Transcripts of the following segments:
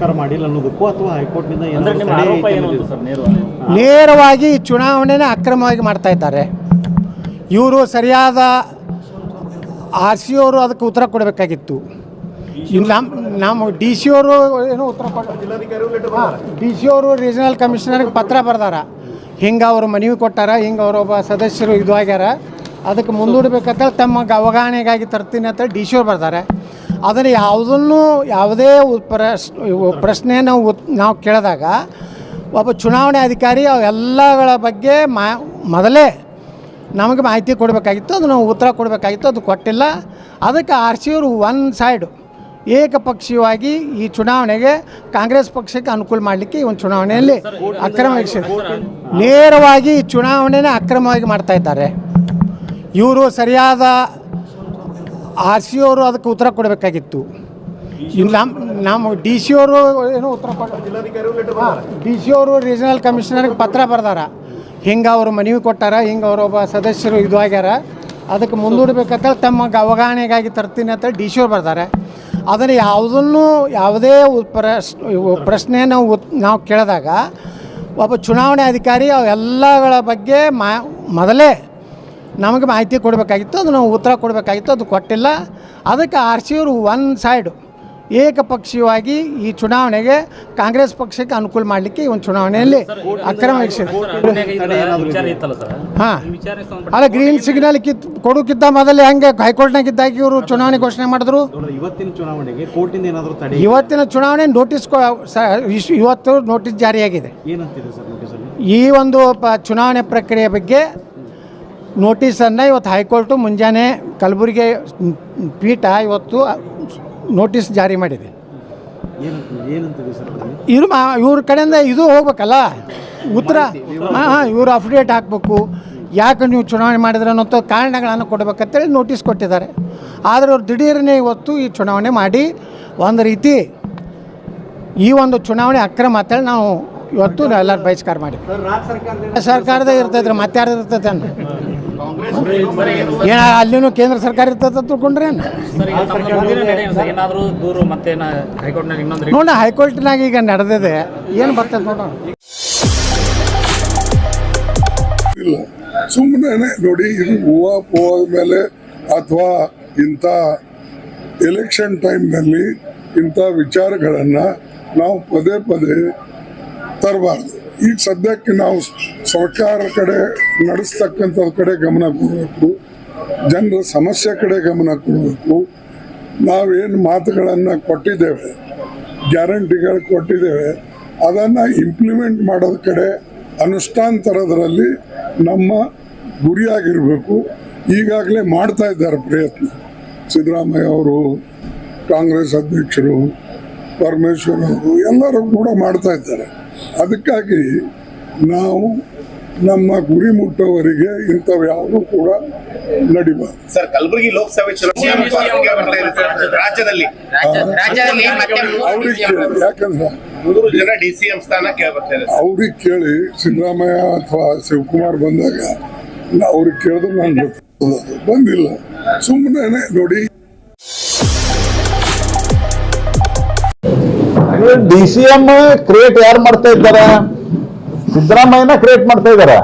ಬಹಿಷ್ಕಾರ ಮಾಡಿಲ್ಲ ಅನ್ನೋದಕ್ಕೂ ಅಥವಾ ಹೈಕೋರ್ಟ್ನಿಂದ ಏನಾದ್ರು ನೇರವಾಗಿ? ಚುನಾವಣೆನ ಅಕ್ರಮವಾಗಿ ಮಾಡ್ತಾ ಇದ್ದಾರೆ. ಇವರು ಸರಿಯಾದ ಆರ್ ಸಿ ಅವರು ಅದಕ್ಕೆ ಉತ್ತರ ಕೊಡಬೇಕಾಗಿತ್ತು. ಇನ್ನು ನಮ್ಮ ನಮ್ಮ ಡಿ ಸಿ ಅವರು ಏನು ಉತ್ತರ ಡಿ ಸಿ ಅವರು ರೀಜನಲ್ ಕಮಿಷನರ್ಗೆ ಪತ್ರ ಬರ್ದಾರ. ಹಿಂಗೆ ಅವರು ಮನವಿ ಕೊಟ್ಟಾರ ಹಿಂಗೆ ಅವರೊಬ್ಬ ಸದಸ್ಯರು ಇದು ಆಗ್ಯಾರ. ಅದಕ್ಕೆ ಮುಂದೂಡ್ಬೇಕಂತ ತಮ್ಮ ಅವಗಾಹನೆಗಾಗಿ ತರ್ತೀನಿ ಅಂತ ಡಿ ಸಿ ಅವ್ರು ಬರ್ತಾರೆ ಅದನ್ನು ಯಾವುದನ್ನು ಯಾವುದೇ ಪ್ರಶ್ ಪ್ರಶ್ನೆ ನಾವು ನಾವು ಕೇಳಿದಾಗ ಒಬ್ಬ ಚುನಾವಣೆ ಅಧಿಕಾರಿ ಅವೆಲ್ಲಗಳ ಬಗ್ಗೆ ಮಾ ಮೊದಲೇ ನಮಗೆ ಮಾಹಿತಿ ಕೊಡಬೇಕಾಗಿತ್ತು ಅದು ನಾವು ಉತ್ತರ ಕೊಡಬೇಕಾಗಿತ್ತು ಅದು ಕೊಟ್ಟಿಲ್ಲ. ಅದಕ್ಕೆ ಆರ್ ಸಿ ಅವರು ಒನ್ ಸೈಡು ಏಕಪಕ್ಷೀಯವಾಗಿ ಈ ಚುನಾವಣೆಗೆ ಕಾಂಗ್ರೆಸ್ ಪಕ್ಷಕ್ಕೆ ಅನುಕೂಲ ಮಾಡಲಿಕ್ಕೆ ಈ ಒಂದು ಚುನಾವಣೆಯಲ್ಲಿ ಅಕ್ರಮ ನೇರವಾಗಿ ಈ ಚುನಾವಣೆನೇ ಅಕ್ರಮವಾಗಿ ಮಾಡ್ತಾ ಇದ್ದಾರೆ. ಇವರು ಸರಿಯಾದ ಆರ್ ಸಿ ಅವರು ಅದಕ್ಕೆ ಉತ್ತರ ಕೊಡಬೇಕಾಗಿತ್ತು. ನಮ್ಮ ನಮ್ಮ ಡಿ ಸಿ ಅವರು ಏನೋ ಉತ್ತರ ಡಿ ಸಿ ಅವರು ರೀಜನಲ್ ಕಮಿಷನರ್ಗೆ ಪತ್ರ ಬರ್ದಾರ. ಹಿಂಗೆ ಅವರು ಮನವಿ ಕೊಟ್ಟಾರ, ಹಿಂಗೆ ಒಬ್ಬ ಸದಸ್ಯರು ಇದು ಆಗ್ಯಾರ. ಅದಕ್ಕೆ ಮುಂದೂಡಬೇಕಂತೇಳಿ ತಮ್ಮ ಅವಗಾಹನೆಗಾಗಿ ತರ್ತೀನಿ ಅಂತೇಳಿ ಡಿ ಸಿ ಅವ್ರು ಬರ್ತಾರೆ ಅದನ್ನು ಯಾವುದನ್ನು, ಯಾವುದೇ ಪ್ರಶ್ ಪ್ರಶ್ನೆ ನಾವು ನಾವು ಕೇಳಿದಾಗ, ಒಬ್ಬ ಚುನಾವಣೆ ಅಧಿಕಾರಿ ಅವೆಲ್ಲಗಳ ಬಗ್ಗೆ ಮೊದಲೇ ನಮಗೆ ಮಾಹಿತಿ ಕೊಡಬೇಕಾಗಿತ್ತು ಅದು ನಾವು ಉತ್ತರ ಕೊಡಬೇಕಾಗಿತ್ತು ಅದು ಕೊಟ್ಟಿಲ್ಲ. ಅದಕ್ಕೆ ಆರ್ ಸಿ ಅವರು ಒನ್ ಸೈಡು ಏಕಪಕ್ಷೀಯವಾಗಿ ಈ ಚುನಾವಣೆಗೆ ಕಾಂಗ್ರೆಸ್ ಪಕ್ಷಕ್ಕೆ ಅನುಕೂಲ ಮಾಡಲಿಕ್ಕೆ ಈ ಒಂದು ಚುನಾವಣೆಯಲ್ಲಿ ಅಕ್ರಮ ಹಾಂ. ಈ ವಿಚಾರಕ್ಕೆ ಸಂಬಂಧಪಟ್ಟ ಅಲ್ಲ ಗ್ರೀನ್ ಸಿಗ್ನಲ್ ಕಿತ್ ಕೊಡೋಕ್ಕಿಂತ ಮೊದಲೇ ಹಂಗೆ ಹೈಕೋರ್ಟ್ನಾಗ ಇದ್ದಾಗ ಇವರು ಚುನಾವಣೆ ಘೋಷಣೆ ಮಾಡಿದ್ರು. ಇವತ್ತಿನ ಚುನಾವಣೆಗೆ ಕೋರ್ಟಿಂದ ಏನಾದರೂ ತಡೆ ಇವತ್ತಿನ ಚುನಾವಣೆ ನೋಟಿಸ್ ಕೊ- ಸ- ಇಶ್- ಇವತ್ತು ನೋಟಿಸ್ ಜಾರಿಯಾಗಿದೆ. ಸರ್ ಈ ಒಂದು ಚುನಾವಣೆ ಪ್ರಕ್ರಿಯೆ ಬಗ್ಗೆ ನೋಟಿಸನ್ನು ಇವತ್ತು ಹೈಕೋರ್ಟು ಮುಂಜಾನೆ ಕಲಬುರಗಿ ಪೀಠ ಇವತ್ತು ನೋಟಿಸ್ ಜಾರಿ ಮಾಡಿದೆ. ಇವ್ರ? ಇವ್ರು ಮಾ ಇವ್ರ ಕಡೆಯಿಂದ ಇದು ಹೋಗ್ಬೇಕಲ್ಲ? ಉತ್ತರ ಹಾಂ ಹಾಂ ಇವರು ಅಫಿಡೇಟ್ ಹಾಕಬೇಕು. ಯಾಕೆ ನೀವು ಚುನಾವಣೆ ಮಾಡಿದ್ರೆ ಅನ್ನೋ ಕಾರಣಗಳನ್ನು ಕೊಡಬೇಕಂತೇಳಿ ನೋಟಿಸ್ ಕೊಟ್ಟಿದ್ದಾರೆ. ಆದರೆ ಅವ್ರು ದಿಢೀರನೇ ಇವತ್ತು ಈ ಚುನಾವಣೆ ಮಾಡಿ ಒಂದು ರೀತಿ ಈ ಒಂದು ಚುನಾವಣೆ ಅಕ್ರಮ ಅಂತೇಳಿ ನಾವು ಇವತ್ತು ಎಲ್ಲರೂ ಬಹಿಷ್ಕಾರ ಮಾಡಿದ್ವಿ. ಸರ್ಕಾರದ ಇರ್ತೈತ್ರಿ ಮತ್ತಾರ್ದು ಇರ್ತೈತೆ ಏನ ಅಲ್ಲಿನೂ ಕೇಂದ್ರ ಸರ್ಕಾರ ಇರ್ತದೆ ತಿಳ್ಕೊಂಡ್ರೇನು ನಡೆ ಏನಾದರೂ ದೂರು ಮತ್ತೆ ಹೈಕೋರ್ಟ್ನಾಗ ಇನ್ನೊಂದು ನೋಡೋಣ ಹೈಕೋರ್ಟ್ನಾಗ ಈಗ ನಡೆದಿದೆ. ಏನು ಬರ್ತದೆ ನೋಡೋಣ. ಇಲ್ಲ ಸುಮ್ಮನೆ ನೋಡಿ ಇದು ಹೂವ ಪೂವದ ಮೇಲೆ ಅಥವಾ ಇಂಥ ಎಲೆಕ್ಷನ್ ಟೈಮ್ನಲ್ಲಿ ಇಂಥ ವಿಚಾರಗಳನ್ನು ನಾವು ಪದೇ ಪದೇ ತರಬಾರ್ದು. ಈಗ ಸದ್ಯಕ್ಕೆ ನಾವು ಸರ್ಕಾರ ಕಡೆ ನಡೆಸ್ತಕ್ಕಂಥದ್ ಕಡೆ ಗಮನ ಕೊಡಬೇಕು. ಜನರ ಸಮಸ್ಯೆ ಕಡೆ ಗಮನ ಕೊಡಬೇಕು. ನಾವೇನು ಮಾತುಗಳನ್ನು ಕೊಟ್ಟಿದ್ದೇವೆ, ಗ್ಯಾರಂಟಿಗಳು ಕೊಟ್ಟಿದ್ದೇವೆ, ಅದನ್ನು ಇಂಪ್ಲಿಮೆಂಟ್ ಮಾಡೋದ ಕಡೆ ಅನುಷ್ಠಾನ ತರೋದ್ರಲ್ಲಿ ನಮ್ಮ ಗುರಿಯಾಗಿರಬೇಕು. ಈಗಾಗಲೇ ಮಾಡ್ತಾ ಇದ್ದಾರೆ ಪ್ರಯತ್ನ. ಸಿದ್ದರಾಮಯ್ಯ ಅವರು, ಕಾಂಗ್ರೆಸ್ ಅಧ್ಯಕ್ಷರು, ಪರಮೇಶ್ವರ್ ಅವರು ಎಲ್ಲರೂ ಕೂಡ ಮಾಡ್ತಾ ಇದ್ದಾರೆ. ಅದಕ್ಕಾಗಿ ನಾವು ನಮ್ಮ ಗುರಿ ಮುಟ್ಟವರಿಗೆ ಇಂಥವ್ ಯಾವುದೂ ಕೂಡ ನಡಿಬಾರ್ದು. ಸರ್ ಕಲಬುರಗಿ ಲೋಕಸಭೆ ರಾಜ್ಯದಲ್ಲಿ. ರಾಜ್ಯದಲ್ಲಿ ಮತ್ತೆ ಅವ್ರಿಗೆ ಕೇಳಿ. ಯಾಕಂದ್ರೆ ಅವ್ರಿಗೆ ಕೇಳಿ ಸಿದ್ದರಾಮಯ್ಯ ಅಥವಾ ಶಿವಕುಮಾರ್ ಬಂದಾಗ ಅವ್ರಿಗೆ ಕೇಳಿದ್ರೆ ನಾನು ಬಂದಿಲ್ಲ. ಸುಮ್ಮನೆ ನೋಡಿ. ಡಿ ಸಿ ಎಂ ಕ್ರಿಯೇಟ್ ಯಾರು ಮಾಡ್ತಾ ಇದ್ದಾರೆ? ಸಿದ್ದರಾಮಯ್ಯನ ಕ್ರಿಯೇಟ್ ಮಾಡ್ತಾ ಇದ್ದಾರೆ.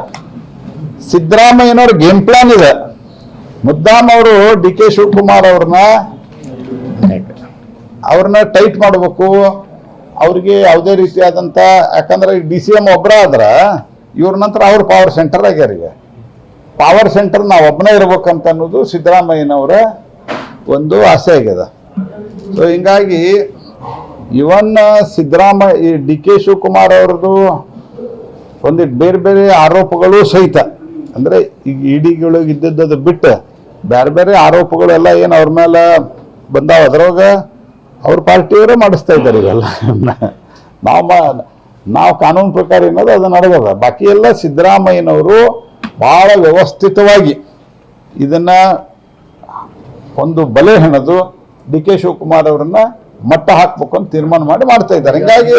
ಸಿದ್ದರಾಮಯ್ಯನವ್ರ ಗೇಮ್ ಪ್ಲಾನ್ ಇದೆ. ಮುದ್ದಾಮ್ ಅವರು ಡಿ ಕೆ ಶಿವಕುಮಾರ್ ಅವ್ರನ್ನ ಅವ್ರನ್ನ ಟೈಟ್ ಮಾಡಬೇಕು. ಅವ್ರಿಗೆ ಯಾವುದೇ ರೀತಿಯಾದಂತ, ಯಾಕಂದ್ರೆ ಡಿ ಸಿ ಎಂ ಒಬ್ಬರ ಆದ್ರೆ ಇವ್ರ ನಂತರ ಅವ್ರ ಪವರ್ ಸೆಂಟರ್ ಆಗ್ಯಾರ ಈಗ. ಪವರ್ ಸೆಂಟರ್ ನಾವು ಒಬ್ಬನೇ ಇರ್ಬೇಕಂತ ಅನ್ನೋದು ಸಿದ್ದರಾಮಯ್ಯನವರ ಒಂದು ಆಸೆ ಆಗ್ಯದ. ಸೊ ಹಿಂಗಾಗಿ ಇವನ್ ಈ ಡಿ ಕೆ ಶಿವಕುಮಾರ್ ಅವ್ರದ್ದು ಒಂದಿಟ್ಟು ಬೇರೆ ಬೇರೆ ಆರೋಪಗಳು ಸಹಿತ. ಅಂದ್ರೆ ಈಗ ಇಡಿಗಳು ಇದ್ದದ್ದು ಬಿಟ್ಟು ಬೇರೆ ಬೇರೆ ಆರೋಪಗಳೆಲ್ಲ ಏನು ಅವ್ರ ಮೇಲೆ ಬಂದಾವ. ಅದ್ರೊಳಗ ಅವ್ರ ಪಾರ್ಟಿಯವರೇ ಮಾಡಿಸ್ತಾ ಇದ್ದಾರೆ ಇವೆಲ್ಲ ನಾವು ನಾವು ಕಾನೂನು ಪ್ರಕಾರ ಏನದು ಅದು ನಡೆದದ. ಬಾಕಿ ಎಲ್ಲ ಸಿದ್ದರಾಮಯ್ಯನವರು ಬಹಳ ವ್ಯವಸ್ಥಿತವಾಗಿ ಇದನ್ನ ಒಂದು ಬಲೆ ಹೆಣದು ಡಿ ಕೆ ಶಿವಕುಮಾರ್ ಅವರನ್ನ ಮಟ್ಟ ಹಾಕ್ಬೇಕು ಅಂತ ತೀರ್ಮಾನ ಮಾಡಿ ಮಾಡ್ತಾ ಇದ್ದಾರೆ. ಹಿಂಗಾಗಿ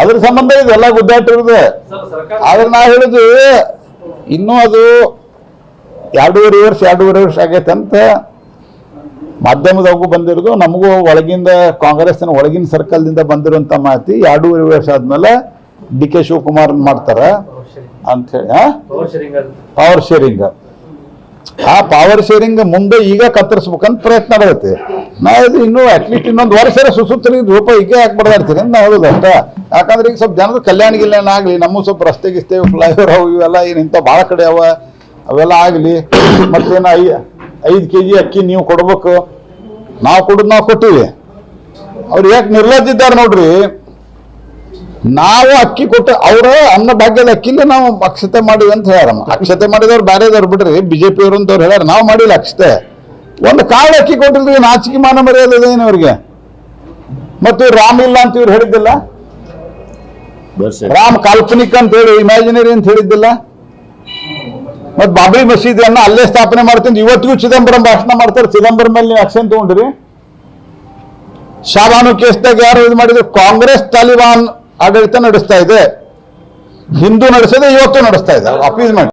ಅದ್ರ ಸಂಬಂಧ ಇದೆ ಎಲ್ಲ ಗುದ್ದಾಟ ಇರುತ್ತೆ ಆದ್ರೆ ನಾ ಹೇಳಿದ್ವಿ ಇನ್ನೂ ಅದು ಎರಡೂವರೆ ವರ್ಷ ಎರಡೂವರೆ ವರ್ಷ ಆಗೈತೆ ಅಂತ ಮಾಧ್ಯಮದಾಗೂ ಬಂದಿರೋದು. ನಮಗೂ ಒಳಗಿಂದ ಕಾಂಗ್ರೆಸ್ನ ಒಳಗಿನ ಸರ್ಕಲ್ದಿಂದ ಬಂದಿರುವಂತ ಮಾತಿ ಎರಡೂವರೆ ವರ್ಷ ಆದ್ಮೇಲೆ ಡಿ ಕೆ ಶಿವಕುಮಾರ್ ಮಾಡ್ತಾರ ಅಂತ ಹೇಳಿ ಪವರ್ ಶೇರಿಂಗ್ ಆ ಪವರ್ ಶೇರಿಂಗ್ ಮುಂದೆ ಈಗ ಕತ್ತರಿಸ್ಬೇಕಂತ ಪ್ರಯತ್ನ ಬರುತ್ತೆ. ನಾ ಇದು ಇನ್ನೂ ಅಟ್ಲೀಸ್ಟ್ ಇನ್ನೊಂದು ವರ್ಷ ಸುಸುತ್ತಲಿ ರೂಪ ಈಗ ಯಾಕೆ ಬಡದಾಡ್ತೀನಿ ಅಂತ ನಾ ಹೇಳೋದು ಅಷ್ಟ ಯಾಕಂದ್ರೆ ಈಗ ಸ್ವಲ್ಪ ಜನದ ಕಲ್ಯಾಣ ಗಿಲ್ಯಾಣ ಆಗಲಿ, ನಮ್ಮ ಸ್ವಲ್ಪ ರಸ್ತೆ ಗಿಸ್ತೆ ಫ್ಲೈಓವರ್ ಅವು ಇವೆಲ್ಲ ಏನು ಇಂಥ ಭಾಳ ಕಡೆ ಅವ, ಅವೆಲ್ಲ ಆಗಲಿ. ಮತ್ತೇನು ಐ, ಐದು ಕೆ ಜಿ ಅಕ್ಕಿ ನೀವು ಕೊಡ್ಬೇಕು. ನಾವು ಕೊಡೋದು ನಾವು ಕೊಟ್ಟಿವಿ. ಅವ್ರು ಯಾಕೆ ನಿರ್ಲಜ್ಜಿದ್ದಾರೆ ನೋಡ್ರಿ. ನಾವು ಅಕ್ಕಿ ಕೊಟ್ಟು ಅವರ ಅನ್ನ ಭಾಗ್ಯದ ಅಕ್ಕಿಲ್ಲ ನಾವು ಅಕ್ಷತೆ ಮಾಡಿವಿ ಅಂತ ಹೇಳ್ಯಾರಮ್ಮ ಅಕ್ಷತೆ ಮಾಡಿದವ್ರು ಬೇರೆದವ್ರು ಬಿಡ್ರಿ ಬಿಜೆಪಿ ಅವರು ಅಂತವ್ರು ಹೇಳ್ಯಾರ. ನಾವು ಮಾಡಿಲ್ಲ ಅಕ್ಷತೆ. ಒಂದು ಕಾಳು ಅಕ್ಕಿ ಕೊಟ್ಟಿರ್ತೀವಿ ನಾಚಿಕೆ ಮಾನ ಮರ್ಯಾದೆ ಏನು ಅವ್ರಿಗೆ? ಮತ್ತು ರಾಮ್ ಇಲ್ಲ ಅಂತ ಇವ್ರು ಹೇಳಿದ್ದಿಲ್ಲ? ರಾಮ್ ಕಾಲ್ಪನಿಕ ಅಂತ ಹೇಳಿ ಇಮ್ಯಾಜಿನರಿ ಅಂತ ಹೇಳಿದ್ದಿಲ್ಲ? ಮತ್ ಬಾಬ್ರಿ ಮಸೀದಿಯನ್ನ ಅಲ್ಲೇ ಸ್ಥಾಪನೆ ಮಾಡ್ತೀನಿ ಇವತ್ತಿಗೂ ಚಿದಂಬರಂ ಭಾಷಣ ಮಾಡ್ತಾರೆ. ಚಿದಂಬರಂ ಮೇಲೆ ನೀವು ಆಕ್ಷನ್ ತಗೊಂಡ್ರಿ. ಶಾಬಾನು ಕೇಸ್ದಾಗ ಯಾರು ಇದು ಮಾಡಿದ್ರು? ಕಾಂಗ್ರೆಸ್ ತಾಲಿಬಾನ್ ಆಡಳಿತ ನಡೆಸ್ತಾ ಇದೆ. ಹಿಂದೂ ನಡೆಸೋದೇ ಇವತ್ತು ನಡೆಸ್ತಾ ಇದೆ. ಅಪೀಸ್ಮೆಂಟ್